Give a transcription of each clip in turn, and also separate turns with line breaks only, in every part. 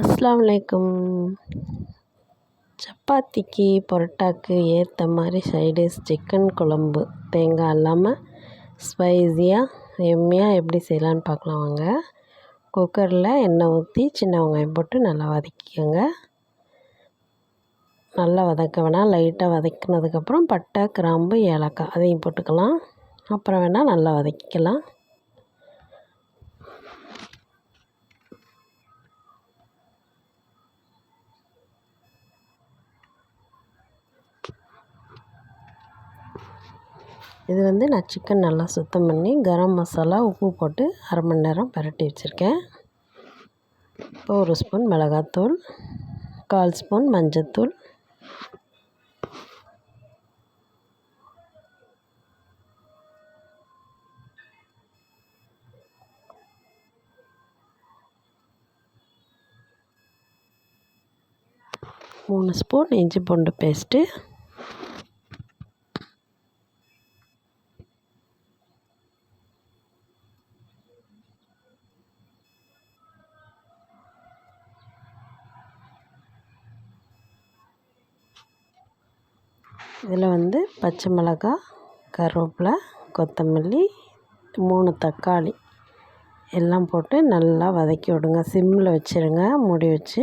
அஸ்லாம் அலைக்கும் சப்பாத்திக்கு பரோட்டாக்கு ஏற்ற மாதிரி சைடிஷ் சிக்கன் குழம்பு தேங்காய் இல்லாமல் ஸ்பைஸியாக எம்மியாக எப்படி செய்யலான்னு பார்க்கலாம் வாங்க. குக்கரில் எண்ணெய் ஊற்றி சின்ன வெங்காயம் போட்டு நல்லா வதக்கிக்கோங்க. நல்லா வதக்க வேணாம். லைட்டாக வதக்கினதுக்கப்புறம் பட்டை கிராம்பு ஏலக்காய் அதையும் போட்டுக்கலாம். அப்புறம் வேணால் நல்லா வதக்கிக்கலாம். இது வந்து நான் சிக்கன் நல்லா சுத்தம் பண்ணி கரம் மசாலா உப்பு போட்டு அரை மணி நேரம் பரட்டி வச்சுருக்கேன். இப்போ ஒரு ஸ்பூன் மிளகாத்தூள் கால் ஸ்பூன் மஞ்சத்தூள். மூணு ஸ்பூன் இஞ்சி பூண்டு பேஸ்ட்டு இதில் வந்து பச்சை மிளகா கருவேப்பிலை கொத்தமல்லி மூணு தக்காளி எல்லாம் போட்டு நல்லா வதக்கி விடுங்க. சிம்மில் வச்சுருங்க மூடி வச்சு.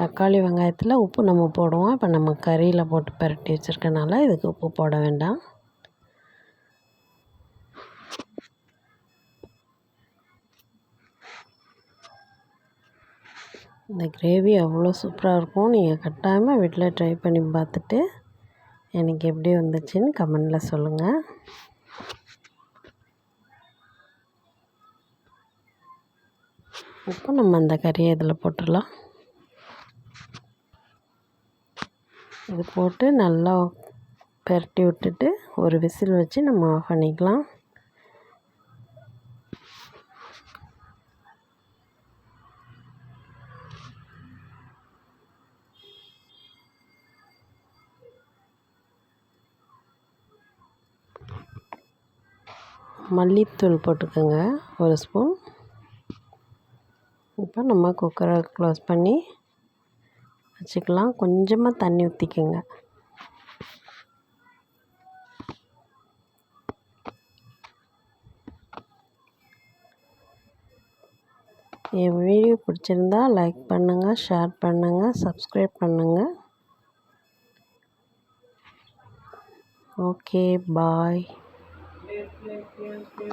தக்காளி வெங்காயத்தில் உப்பு நம்ம போடுவோம். இப்போ நம்ம கறியில் போட்டு பரட்டி வச்சுருக்கனால இதுக்கு உப்பு போட வேண்டாம். இந்த கிரேவி அவ்வளோ சூப்பராக இருக்கும். நீங்கள் கட்டாயமாக வீட்டில் ட்ரை பண்ணி பார்த்துட்டு எனக்கு எப்படி வந்துச்சுன்னு கமெண்டில் சொல்லுங்கள் இப்போ நம்ம அந்த கறியை இதில் போட்டுடலாம். இது போட்டு நல்லா பெரட்டி விட்டுட்டு ஒரு விசில் வச்சு நம்ம ஆஃப் பண்ணிக்கலாம். மல்லித்தூள் போட்டுக்கோங்க. ஒரு ஸ்பூன். இப்போ நம்ம குக்கரை க்ளோஸ் பண்ணி வச்சுக்கலாம். கொஞ்சமாக தண்ணி ஊற்றிக்கோங்க என் வீடியோ பிடிச்சிருந்தா லைக் பண்ணுங்கள் ஷேர் பண்ணுங்கள் சப்ஸ்கிரைப் பண்ணுங்கள் ஓகே பாய் thank you.